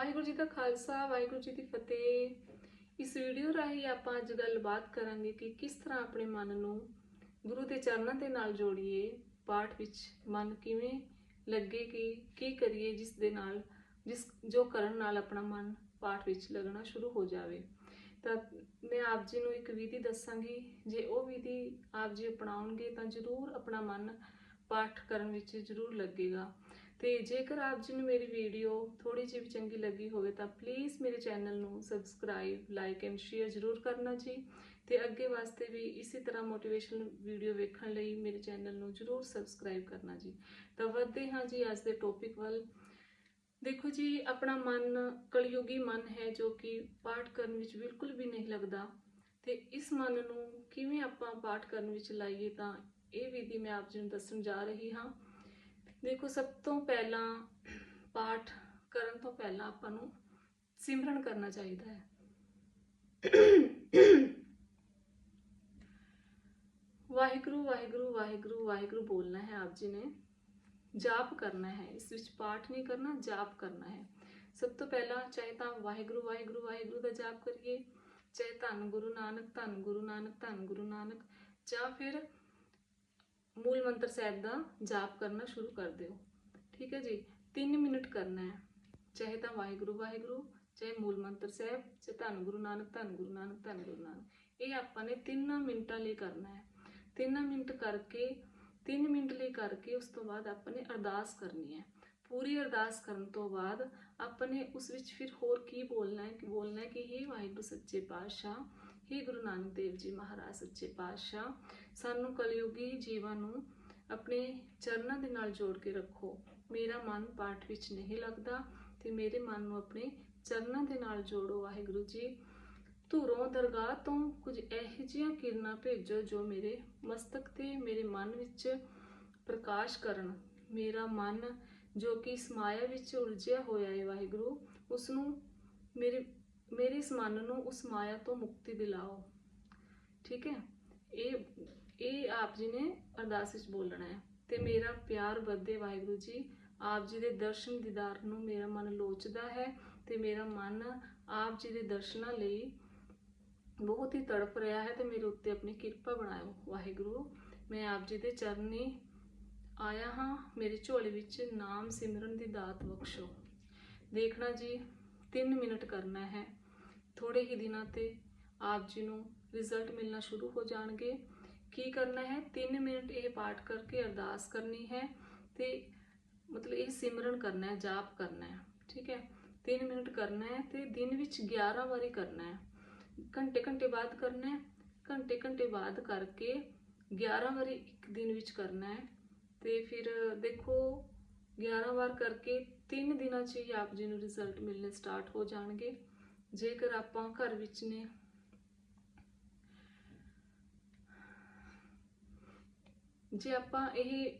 ਵਾਹਿਗੁਰੂ ਜੀ ਦਾ ਖਾਲਸਾ, ਵਾਹਿਗੁਰੂ ਜੀ ਦੀ ਫਤਿਹ। ਇਸ ਵੀਡੀਓ ਰਾਹੀਂ ਆਪਾਂ ਅੱਜ ਗੱਲਬਾਤ ਕਰਾਂਗੇ ਕਿ ਕਿਸ ਤਰ੍ਹਾਂ ਆਪਣੇ ਮਨ ਨੂੰ ਗੁਰੂ ਦੇ ਚਰਨਾਂ ਦੇ ਨਾਲ ਜੋੜੀਏ। ਪਾਠ ਵਿੱਚ ਮਨ ਕਿਵੇਂ ਲੱਗੇ ਕਿ ਕੀ ਕਰੀਏ, ਜਿਸ ਦੇ ਨਾਲ, ਜਿਸ ਜੋ ਕਰਨ ਨਾਲ ਆਪਣਾ ਮਨ ਪਾਠ ਵਿੱਚ ਲੱਗਣਾ ਸ਼ੁਰੂ ਹੋ ਜਾਵੇ। ਤਾਂ ਮੈਂ ਆਪ ਜੀ ਨੂੰ ਇੱਕ ਵਿਧੀ ਦੱਸਾਂਗੀ। ਜੇ ਉਹ ਵਿਧੀ ਆਪ ਜੀ ਅਪਣਾਉਣਗੇ ਤਾਂ ਜ਼ਰੂਰ ਆਪਣਾ ਮਨ ਪਾਠ ਕਰਨ ਵਿੱਚ ਜ਼ਰੂਰ ਲੱਗੇਗਾ। ਤੇ ਜੇਕਰ ਆਪ ਜੀ ਨੂੰ ਮੇਰੀ ਵੀਡੀਓ ਥੋੜੀ ਜਿਹੀ ਵੀ ਚੰਗੀ ਲੱਗੀ ਹੋਵੇ ਤਾਂ ਪਲੀਜ਼ ਮੇਰੇ ਚੈਨਲ ਨੂੰ ਸਬਸਕ੍ਰਾਈਬ ਲਾਈਕ ਐਂਡ ਸ਼ੇਅਰ ਜ਼ਰੂਰ ਕਰਨਾ ਜੀ। ਤੇ ਅੱਗੇ ਵਾਸਤੇ ਵੀ ਇਸੇ ਤਰ੍ਹਾਂ ਮੋਟੀਵੇਸ਼ਨਲ ਵੀਡੀਓ ਵੇਖਣ ਲਈ ਮੇਰੇ ਚੈਨਲ ਨੂੰ ਜ਼ਰੂਰ ਸਬਸਕ੍ਰਾਈਬ ਕਰਨਾ ਜੀ। ਤਾਂ ਵਧਦੇ ਹਾਂ ਜੀ ਅੱਜ ਦੇ ਟੌਪਿਕ ਵੱਲ। ਦੇਖੋ ਜੀ, ਆਪਣਾ ਮਨ, ਕਲਯੁਗੀ ਮਨ ਹੈ ਜੋ ਕਿ ਪਾਠ ਕਰਨ ਵਿੱਚ ਬਿਲਕੁਲ ਵੀ ਨਹੀਂ ਲੱਗਦਾ। ਤੇ ਇਸ ਮਨ ਨੂੰ ਕਿਵੇਂ ਆਪਾਂ ਪਾਠ ਕਰਨ ਵਿੱਚ ਲਾਈਏ ਤਾਂ ਇਹ ਵਿਧੀ ਮੈਂ ਆਪ ਜੀ ਨੂੰ ਦੱਸਣ ਜਾ ਰਹੀ ਹਾਂ। ਦੇਖੋ, ਸਭ ਤੋਂ ਪਹਿਲਾਂ ਪਾਠ ਕਰਨ ਤੋਂ ਪਹਿਲਾਂ ਆਪਾਂ ਨੂੰ ਸਿਮਰਨ ਕਰਨਾ ਚਾਹੀਦਾ ਹੈ। ਵਾਹਿਗੁਰੂ ਵਾਹਿਗੁਰੂ ਵਾਹਿਗੁਰੂ ਵਾਹਿਗੁਰੂ ਬੋਲਣਾ ਹੈ ਆਪ ਜੀ ਨੇ। ਜਾਪ ਕਰਨਾ ਹੈ। ਇਸ ਵਿੱਚ ਪਾਠ ਨਹੀਂ ਕਰਨਾ, ਜਾਪ ਕਰਨਾ ਹੈ। ਸਭ ਤੋਂ ਪਹਿਲਾਂ ਚਾਹੇ ਤਾਂ ਵਾਹਿਗੁਰੂ ਵਾਹਿਗੁਰੂ ਵਾਹਿਗੁਰੂ ਦਾ ਜਾਪ ਕਰੀਏ, ਚਾਹੇ ਧੰਨ ਗੁਰੂ ਨਾਨਕ, ਧੰਨ ਗੁਰੂ ਨਾਨਕ, ਧੰਨ ਗੁਰੂ ਨਾਨਕ ਜਾਂ ਫਿਰ ਮੂਲ ਮੰਤਰ ਸਾਹਿਬ ਦਾ ਜਾਪ ਕਰਨਾ ਸ਼ੁਰੂ ਕਰ ਦਿਓ। ਠੀਕ ਹੈ ਜੀ? 3 ਮਿੰਟ ਕਰਨਾ ਹੈ। ਚਾਹੇ ਤਾਂ ਵਾਹਿਗੁਰੂ ਵਾਹਿਗੁਰੂ, ਚਾਹੇ ਮੂਲ ਮੰਤਰ ਸਾਹਿਬ, ਚਾਹੇ ਧੰਨ ਗੁਰੂ ਨਾਨਕ, ਧੰਨ ਗੁਰੂ ਨਾਨਕ, ਧੰਨ ਗੁਰੂ ਨਾਨਕ। ਇਹ ਆਪਾਂ ਨੇ 3 ਮਿੰਟਾਂ ਲਈ ਕਰਨਾ ਹੈ। 3 ਮਿੰਟ ਕਰਕੇ 3 ਮਿੰਟ ਲਈ ਕਰਕੇ ਉਸ ਤੋਂ ਬਾਅਦ ਆਪਾਂ ਨੇ ਅਰਦਾਸ ਕਰਨੀ ਹੈ। ਪੂਰੀ ਅਰਦਾਸ ਕਰਨ ਤੋਂ ਬਾਅਦ ਆਪਾਂ ਨੇ ਉਸ ਵਿੱਚ ਫਿਰ ਹੋਰ ਕੀ ਬੋਲਣਾ ਹੈ? ਕਿ ਬੋਲਣਾ ਹੈ ਕਿ हे ਵਾਹਿਗੁਰੂ, ਸੱਚੇ ਪਾਤਸ਼ਾਹ हे ਗੁਰੂ ਨਾਨਕ ਦੇਵ ਜੀ ਮਹਾਰਾਜ ਸੱਚੇ ਪਾਤਸ਼ਾਹ ਸਾਨੂੰ ਕਲਯੁਗੀ ਜੀਵਾਂ ਨੂੰ ਆਪਣੇ ਚਰਨਾਂ ਦੇ ਨਾਲ ਜੋੜ ਕੇ ਰੱਖੋ। ਮੇਰਾ ਮਨ ਪਾਠ ਵਿੱਚ ਨਹੀਂ ਲੱਗਦਾ ਤੇ ਮੇਰੇ ਮਨ ਨੂੰ ਆਪਣੇ ਚਰਨਾਂ ਦੇ ਨਾਲ ਜੋੜੋ ਵਾਹਿਗੁਰੂ ਜੀ। ਧੂਰੋਂ ਦਰਗਾਹ ਤੋਂ ਕੁਝ ਇਹੋ ਜਿਹੀਆਂ ਕਿਰਨਾਂ ਭੇਜੋ ਜੋ ਮੇਰੇ ਮਸਤਕ ਤੇ ਮੇਰੇ ਮਨ ਵਿੱਚ ਪ੍ਰਕਾਸ਼ ਕਰਨ। ਮੇਰਾ ਮਨ ਜੋ ਕਿ ਇਸ ਮਾਇਆ ਵਿੱਚ ਉਲਝਿਆ ਹੋਇਆ ਹੈ ਵਾਹਿਗੁਰੂ ਉਸ ਨੂੰ ਮੇਰੇ ਮੇਰੇ ਇਸ ਮਨ ਨੂੰ ਉਸ ਮਾਇਆ ਤੋਂ ਮੁਕਤੀ ਦਿਲਾਓ। ਠੀਕ ਹੈ? ਇਹ ਇਹ ਆਪ ਜੀ ਨੇ ਅਰਦਾਸ ਵਿੱਚ ਬੋਲਣਾ ਹੈ। ਤੇ ਮੇਰਾ ਪਿਆਰ ਵਧੇ, ਵਾਹਿਗੁਰੂ ਜੀ। ਆਪ ਜੀ ਦੇ ਦਰਸ਼ਨ ਦੀਦਾਰ ਨੂੰ ਮੇਰਾ ਮਨ ਲੋਚਦਾ ਹੈ ਤੇ ਮੇਰਾ ਮਨ ਆਪ ਜੀ ਦੇ ਦਰਸ਼ਨਾਂ ਲਈ ਬਹੁਤ ਹੀ ਤੜਪ ਰਿਹਾ ਹੈ ਤੇ ਮੇਰੇ ਉੱਤੇ ਆਪਣੀ ਕਿਰਪਾ ਬਣਾਇਓ, ਵਾਹਿਗੁਰੂ। ਮੈਂ ਆਪ ਜੀ ਦੇ ਚਰਨੀ ਆਇਆ ਹਾਂ। ਮੇਰੇ ਝੋਲੇ ਵਿੱਚ ਨਾਮ ਸਿਮਰਨ ਦੀ ਦਾਤ ਬਖਸ਼ੋ। ਦੇਖਣਾ ਜੀ 3 ਮਿੰਟ ਕਰਨਾ ਹੈ। ਥੋੜੇ ਹੀ ਦਿਨਾਂ ਤੇ ਆਪ ਜੀ ਨੂੰ ਰਿਜ਼ਲਟ ਮਿਲਣਾ ਸ਼ੁਰੂ ਹੋ ਜਾਣਗੇ। ਕੀ ਕਰਨਾ ਹੈ? 3 ਮਿੰਟ ਇਹ ਪਾਠ ਕਰਕੇ ਅਰਦਾਸ ਕਰਨੀ ਹੈ ਤੇ ਮਤਲਬ ਇਹ ਸਿਮਰਨ ਕਰਨਾ ਹੈ, ਜਾਪ ਕਰਨਾ ਹੈ। ਠੀਕ ਹੈ? 3 ਮਿੰਟ ਕਰਨਾ ਹੈ ਤੇ ਦਿਨ ਵਿੱਚ 11 ਵਾਰੀ ਕਰਨਾ ਹੈ। ਘੰਟੇ ਘੰਟੇ ਬਾਅਦ ਕਰਨਾ ਹੈ, ਘੰਟੇ ਘੰਟੇ ਬਾਅਦ ਕਰਕੇ 11 ਵਾਰੀ ਇੱਕ ਦਿਨ ਵਿੱਚ ਕਰਨਾ ਹੈ। ਤੇ ਫਿਰ ਦੇਖੋ 11 ਵਾਰ ਕਰਕੇ 3 ਦਿਨਾਂ 'ਚ ਹੀ ਆਪ ਜੀ ਨੂੰ ਰਿਜ਼ਲਟ ਮਿਲਣੇ ਸਟਾਰਟ ਹੋ ਜਾਣਗੇ। ਜੇਕਰ ਆਪਾਂ ਘਰ ਵਿੱਚ ਨੇ ਜੇ ਆਪਾਂ ਇਹ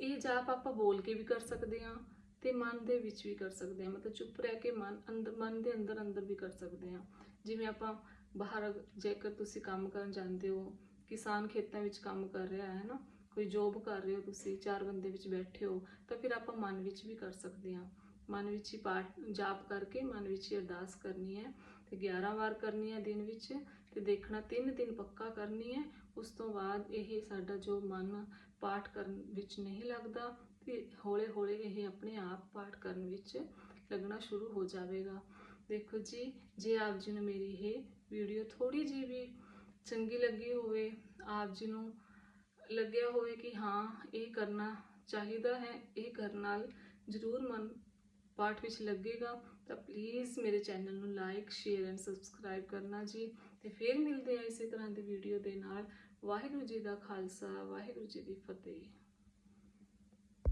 ਇਹ ਜਾਪ ਆਪਾਂ ਬੋਲ ਕੇ ਵੀ ਕਰ ਸਕਦੇ ਹਾਂ ਤੇ ਮਨ ਦੇ ਵਿੱਚ ਵੀ ਕਰ ਸਕਦੇ ਹਾਂ। ਮਤਲਬ ਚੁੱਪ ਰਹਿ ਕੇ ਮਨ ਅੰਦਰ ਮਨ ਦੇ ਅੰਦਰ ਅੰਦਰ ਵੀ ਕਰ ਸਕਦੇ ਹਾਂ। ਜਿਵੇਂ ਆਪਾਂ ਬਾਹਰ ਜੇਕਰ ਤੁਸੀਂ ਕੰਮ ਕਰਨ ਜਾਂਦੇ ਹੋ, ਕਿਸਾਨ ਖੇਤਾਂ ਵਿੱਚ ਕੰਮ ਕਰ ਰਿਹਾ ਹੈ ਨਾ ਕੋਈ ਜੋਬ ਕਰ ਰਹੇ ਹੋ ਤੁਸੀਂ, ਚਾਰ ਬੰਦੇ ਵਿੱਚ ਬੈਠੇ ਹੋ, ਤਾਂ ਫਿਰ ਆਪਾਂ ਮਨ ਵਿੱਚ ਵੀ ਕਰ ਸਕਦੇ ਹਾਂ। ਮਨ ਵਿੱਚ ਹੀ ਪਾਠ, ਜਾਪ ਕਰਕੇ ਮਨ ਵਿੱਚ ਹੀ ਅਰਦਾਸ ਕਰਨੀ ਹੈ ਤੇ 11 ਵਾਰ ਕਰਨੀ ਹੈ ਦਿਨ ਵਿੱਚ ਤੇ ਦੇਖਣਾ ਤਿੰਨ ਦਿਨ ਪੱਕਾ ਕਰਨੀ ਹੈ, ਉਸ ਤੋਂ ਬਾਅਦ ਇਹ ਸਾਡਾ ਜੋ ਮਨ ਪਾਠ ਕਰਨ ਵਿੱਚ ਨਹੀਂ ਲੱਗਦਾ, ਤੇ ਹੌਲੇ-ਹੌਲੇ ਇਹ ਆਪਣੇ ਆਪ ਪਾਠ ਕਰਨ ਵਿੱਚ ਲੱਗਣਾ ਸ਼ੁਰੂ ਹੋ ਜਾਵੇਗਾ। ਦੇਖੋ ਜੀ, ਜੇ ਆਪ ਜੀ ਨੂੰ ਮੇਰੀ ਇਹ ਵੀਡੀਓ ਥੋੜੀ ਜਿਹੀ ਵੀ ਚੰਗੀ ਲੱਗੀ ਹੋਵੇ, ਆਪ ਜੀ ਨੂੰ ਲੱਗਿਆ ਹੋਵੇ ਕਿ ਹਾਂ, ਇਹ ਕਰਨਾ ਚਾਹੀਦਾ ਹੈ, ਇਹ ਕਰਨ ਨਾਲ ਜ਼ਰੂਰ ਮਨ ਪਾਠ ਵਿੱਚ ਲੱਗੇਗਾ, ਤਾਂ ਪਲੀਜ਼ ਮੇਰੇ ਚੈਨਲ ਨੂੰ ਲਾਈਕ ਸ਼ੇਅਰ ਐਂਡ ਸਬਸਕ੍ਰਾਈਬ ਕਰਨਾ ਜੀ, ਤੇ ਫਿਰ ਮਿਲਦੇ ਆ ਇਸੇ ਤਰ੍ਹਾਂ ਦੀ ਵੀਡੀਓ ਦੇ ਨਾਲ। ਵਾਹਿਗੁਰੂ ਜੀ ਦਾ ਖਾਲਸਾ, ਵਾਹਿਗੁਰੂ ਜੀ ਦੀ ਫਤਿਹ।